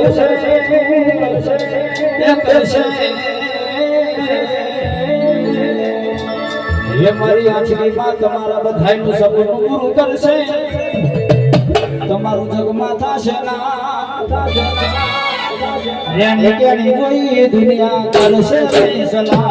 કરશે, એ કરશે. એ મારી આંચકીમાં તમારા બધાયનું સપનું પૂરું કરશે. તમારું જગમાં થશે ના. દુનિયા કરશે સલામ